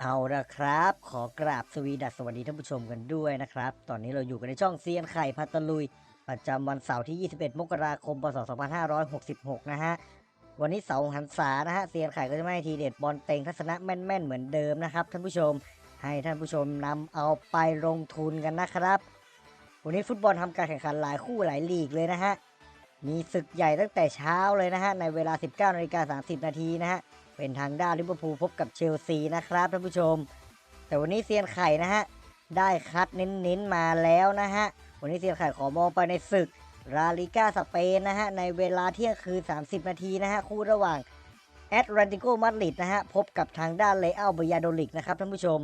เอาละครับ ขอกราบสวีดัสสวัสดีท่านผู้ชมกันด้วยนะครับ ตอนนี้เราอยู่กันในช่องเซียนไข่พัตลุย ประจำวันเสาร์ที่ 21 มกราคม พศ 2566 นะฮะ วันนี้เสาร์หันษานะฮะ เซียนไข่ก็จะไม่ทีเด็ดบอลเต็งทัศนะแม่นๆ เหมือนเดิมนะครับ ท่านผู้ชม ให้ท่านผู้ชมนำเอาไปลงทุนกันนะครับ วันนี้ฟุตบอลทำการแข่งขันหลายคู่หลายลีกเลยนะฮะ มีศึกใหญ่ตั้งแต่เช้าเลยนะฮะ ในเวลา 19นาฬิกา30นาทีนะฮะ เป็นทางด้านลิเวอร์พูลพบกับเชลซีนะครับท่านผู้ชม แต่วันนี้เซียนไข่นะฮะได้คัดเน้นๆมาแล้วนะฮะวันนี้เซียนไข่ขอมองไปในศึกราลิก้าสเปนนะฮะในเวลาเที่ยงคืน 30 นาทีนะฮะคู่ระหว่างแอตแลนติโกมาดริดนะฮะพบกับทางด้านเลอัลเบยาโดลิกนะครับท่านผู้ชม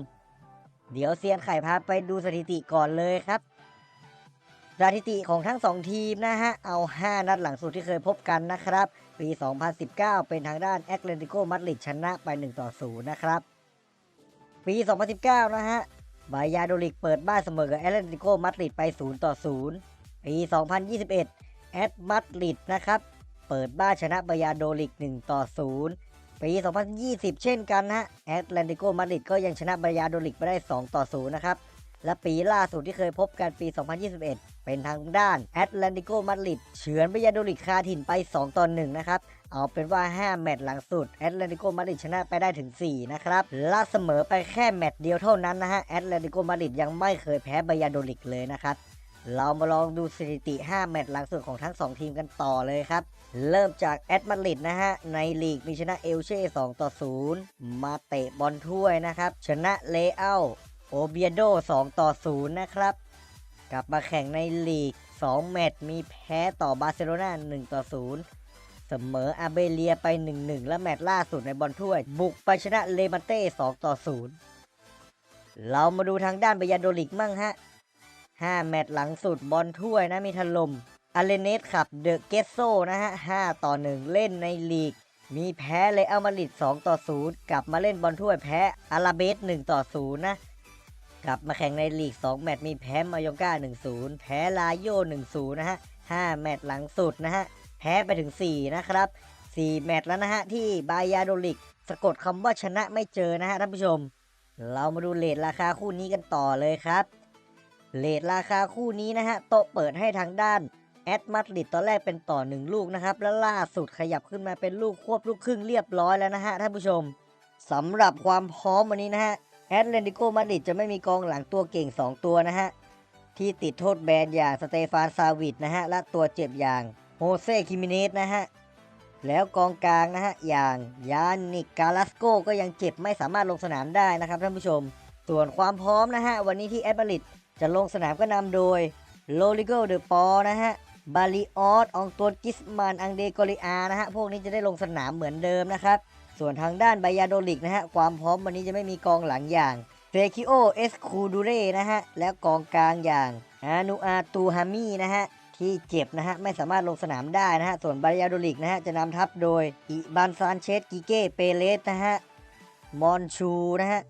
เดี๋ยวเซียนไข่พาไปดูสถิติก่อนเลยครับ สถิติของทั้ง 2 ทีมนะฮะ เอา 5 นัดหลังสุดที่เคยพบกันนะครับ ปี 2019 เป็นทางด้านแอตเลติโกมาดริดชนะไป 1 ต่อ 0 นะครับ ปี 2019 นะฮะบายาโดลิกเปิดบ้านเสมอกับแอตเลติโกมาดริดไป 0 ต่อ 0 ปี 2021 แอตมาดริดนะครับ เปิดบ้านชนะบายาโดลิก 1 ต่อ 0 ปี 2020 เช่นกันนะฮะแอตแลติโกมาดริดก็ยังชนะบายาโดลิกไปได้ 2 ต่อ 0 นะครับ และปีล่าสุดที่เคยพบกันปี 2021 เป็นทางด้านแอตแลนติโกมาดริดเฉือนบายาโดลิกคาถิ่นไป 2ต่อ1นะครับ เอาเป็นว่า 5 แมตช์หลังสุดแอตแลนติโกมาดริดชนะไปได้ถึง 4 นะครับและเสมอไปแค่แมตช์เดียวเท่านั้นนะฮะแอตแลนติโกมาดริดยังไม่เคยแพ้บยาโดลิกเลยนะครับเรามาลองดูสถิติ 5 แมตช์หลังสุดของทั้ง 2 ทีมกันต่อเลยครับ เริ่มจากแอตมาดริดนะฮะ ในลีกมีชนะเอลเช่ 2 ต่อ 0 มาเตะบอลถ้วยนะครับ ชนะเลอัล โอเบียโด 2 ต่อ 0 นะครับ กลับมาแข่งในลีก 2 แมตช์มีแพ้ต่อบาร์เซโลนา1ต่อ 0 เสมออาเบเลียไป 1-1 และแมตช์ล่าสุดในบอลถ้วย บุกไปชนะเลมาเต้ 2 ต่อ 0 เรามาดูทางด้านบยาโดลิกมั่งฮะ 5 แมตช์หลังสุดบอลถ้วยนะมีถล่มอาเลเนสขับเดอะเกสโซนะฮะ 5 ต่อ 1 เล่นในลีก มีแพ้เลอัลมาริด2ต่อ 0 กลับมาเล่นบอลถ้วยแพ้อาราเบส 1 ต่อ 0 นะ กลับมาแข่งในลีก 2 แมตช์มีแพ้มายองกา1-0 แพ้ลาโย 1-0 นะฮะ 5 แมตช์หลังสุดนะฮะ แพ้ไปถึง 4 นะครับ 4 แมตช์แล้วนะฮะ ที่บายาโดลิก สะกดคำว่าชนะไม่เจอนะฮะท่านผู้ชม เรามาดูเลทราคาคู่นี้กันต่อเลยครับเลทราคาคู่นี้นะฮะ โตเปิดให้ทางด้านแอตมาดริดตอนแรกเป็นต่อ 1 ลูกนะครับ แล้วล่าสุดขยับขึ้นมาเป็นลูกควบลูกครึ่งเรียบร้อยแล้วนะฮะท่านผู้ชมสำหรับความพร้อมวันนี้นะฮะ แอตเลนติโกมาดริดจะไม่มีกองหลังตัวเก่ง 2 ตัวนะฮะ ที่ติดโทษแบนอย่างสเตฟานซาวิดนะฮะ และตัวเจ็บอย่างโฮเซคิมิเนสนะฮะ แล้วกองกลางนะฮะ อย่างยานิกกาลาสโกก็ยังเจ็บไม่สามารถลงสนามได้นะครับท่านผู้ชม ส่วนความพร้อมนะฮะ วันนี้ที่แอตมาดริดจะลงสนามก็นำโดยโลลิโกเดอปอนะฮะบาลิออส องตัวกิสมันอังเดโกริอา นะฮะ พวกนี้จะได้ลงสนามเหมือนเดิมนะครับ ส่วนทางด้านไบยาโดลิกนะฮะ ความพร้อมวันนี้จะไม่มีกองหลังอย่างเฟคิโอเอสคูดูเรนะฮะ แล้วกองกลางอย่างอานูอาตูฮามีนะฮะ ที่เจ็บนะฮะ ไม่สามารถลงสนามได้นะฮะ ส่วนไบยาโดลิกนะฮะ จะนำทัพโดยอิบานซานเชสกิเก้เปเลสนะฮะ มอนชูนะฮะ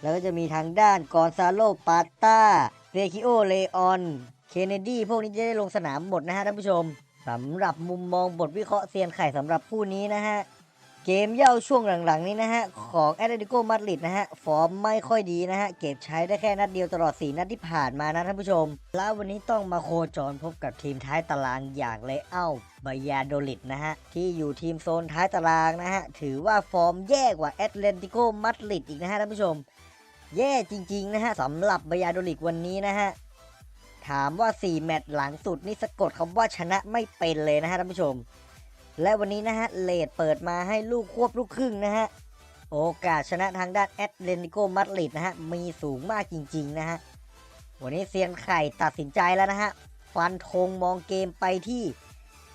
แล้วก็จะมีทางด้านกอนซาโลปาต้าเฟคิโอเลออนเคนเนดีพวกนี้จะได้ลงสนามหมดนะฮะท่านผู้ชมสำหรับมุมมองบทวิเคราะห์เซียนไข่สำหรับคู่นี้นะฮะ เกมเย่าช่วงหลังๆนี้นะฮะ ของแอตเลติโกมาดริดนะฮะ ฟอร์มไม่ค่อยดีนะฮะ เก็บใช้ได้แค่นัดเดียวตลอด 4 นัดที่ผ่านมานะท่านผู้ชม แล้ววันนี้ต้องมาโคจรพบกับทีมท้ายตารางอย่างเลอัลบายาโดลิดนะฮะ ที่อยู่ทีมโซนท้ายตารางนะฮะ ถือว่าฟอร์มแย่กว่าแอตเลติโกมาดริดอีกนะฮะท่านผู้ชม แย่จริงๆนะฮะสำหรับบายาโดลิกวันนี้นะฮะถามว่า 4 แมตช์หลังสุดนี่สะกดคำว่าชนะไม่เป็นเลยนะฮะท่านผู้ชม และวันนี้นะฮะเลดเปิดมาให้ลูกควบลูกครึ่งนะฮะ โอกาสชนะทางด้านแอตเลติโกมาดริดนะฮะ มีสูงมากจริงๆนะฮะ วันนี้เซียนไข่ตัดสินใจแล้วนะฮะ ฟันธงมองเกมไปที่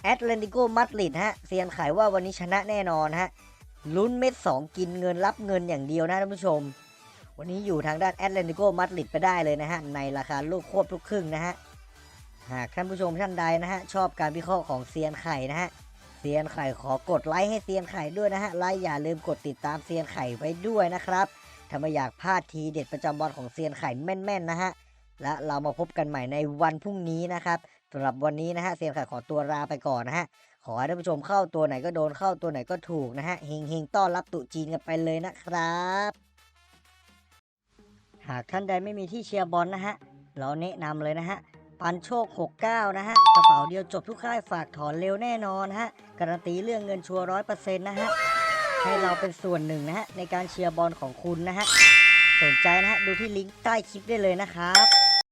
แอตเลติโกมาดริดฮะ เซียนไข่ว่าวันนี้ชนะแน่นอนฮะ ลุ้นเม็ด 2 กินเงินรับเงินอย่างเดียวนะท่านผู้ชม วันนี้อยู่ทางด้านแอตเลติโกมาดริดไปได้เลยนะฮะ ในราคาลูกควบลูกครึ่งนะฮะ หากท่านผู้ชมท่านใดนะฮะชอบการวิเคราะห์ของเซียนไข่นะฮะ เซียนไข่ขอกดไลค์ให้เซียนไข่ด้วยนะฮะไลค์อย่าลืมกดติดตามเซียนไข่ไว้ด้วยนะครับถ้าไม่อยากพลาดทีเด็ดประจำวันของเซียนไข่แม่นๆนะฮะและเรามาพบกันใหม่ในวันพรุ่งนี้นะครับสำหรับวันนี้นะฮะเซียนไข่ขอตัวลาไปก่อนนะฮะขอให้ท่านผู้ชมเข้าตัวไหนก็โดนเข้าตัวไหนก็ถูกนะฮะเฮงๆต้อนรับตุจีนกันไปเลยนะครับ หากท่านใดไม่มีที่เชียร์บอลนะฮะเราแนะนำเลยนะฮะ ปันโชค 69 นะฮะ กระเป๋าเดียวจบทุกค่ายฝากถอนเร็วแน่นอนฮะ การันตีเรื่องเงินชัวร้อยเปอร์เซ็นต์นะฮะ ให้เราเป็นส่วนหนึ่งนะฮะ ในการเชียร์บอลของคุณนะฮะ สนใจนะฮะ ดูที่ลิงก์ใต้คลิปได้เลยนะครับ